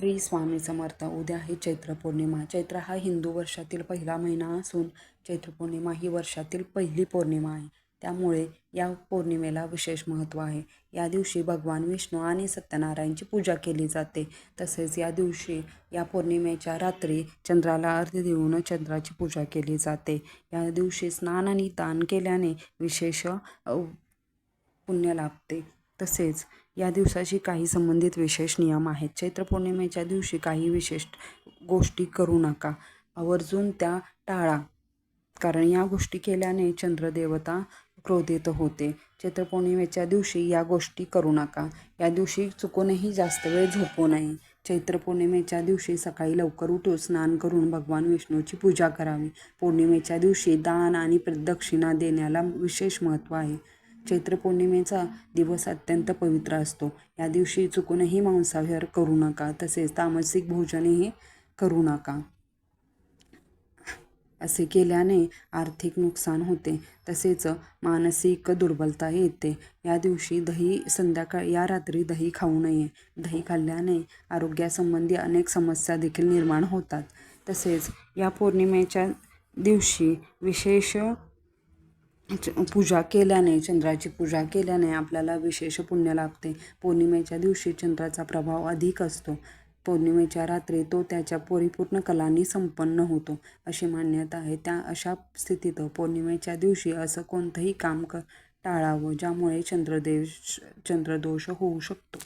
श्री स्वामी समर्थ. उद्या आहे चैत्र पौर्णिमा. चैत्र हा हिंदू वर्षातील पहिला महिना असून चैत्र पौर्णिमा ही वर्षातील पहिली पौर्णिमा आहे. त्यामुळे या पौर्णिमेला विशेष महत्त्व आहे. या दिवशी भगवान विष्णू आणि सत्यनारायणची पूजा केली जाते. तसेच या दिवशी या पौर्णिमेच्या रात्री चंद्राला अर्ध देऊन चंद्राची पूजा केली जाते. या दिवशी स्नान आणि दान केल्याने विशेष पुण्य लाभते. तसेच या दिवसाशी काही संबंधित विशेष नियम आहेत. चैत्र पौर्णिमेच्या दिवशी काही विशेष गोष्टी करू नका. आवर्जून त्या टाळा. कारण या गोष्टी केल्याने चंद्रदेवता क्रोधित होते. चैत्र पौर्णिमेच्या दिवशी या गोष्टी करू नका. या दिवशी चुकूनही जास्त वेळ झोपू नये. चैत्र पौर्णिमेच्या दिवशी सकाळी लवकर उठून स्नान करून भगवान विष्णूची पूजा करावी. पौर्णिमेच्या दिवशी दान आणि प्रदक्षिणा देण्याला विशेष महत्त्व आहे. चैत्र पौर्णिमेचा दिवस अत्यंत पवित्र असतो. या दिवशी चुकूनही मांसाहार करू नका तसेच तामसिक भोजनही करू नका. असे केल्याने आर्थिक नुकसान होते तसेच मानसिक दुर्बलता येते. या दिवशी दही संध्याकाळ या रात्री दही खाऊ नये. दही खाल्ल्याने आरोग्यासंबंधी अनेक समस्या देखील निर्माण होतात. तसेच या पौर्णिमेच्या दिवशी विशेष पूजा केल्याने चंद्राची पूजा केल्याने आपल्याला विशेष पुण्य लाभते. पौर्णिमेच्या दिवशी चंद्राचा प्रभाव अधिक असतो. पौर्णिमेच्या रात्री तो त्याच्या परिपूर्ण कलांनी संपन्न होतो. अशी मान्यता आहे. त्या अशा स्थितीत पौर्णिमेच्या दिवशी असं कोणतंही काम क टाळावं ज्यामुळे चंद्रदेश चंद्रदोष होऊ शकतो.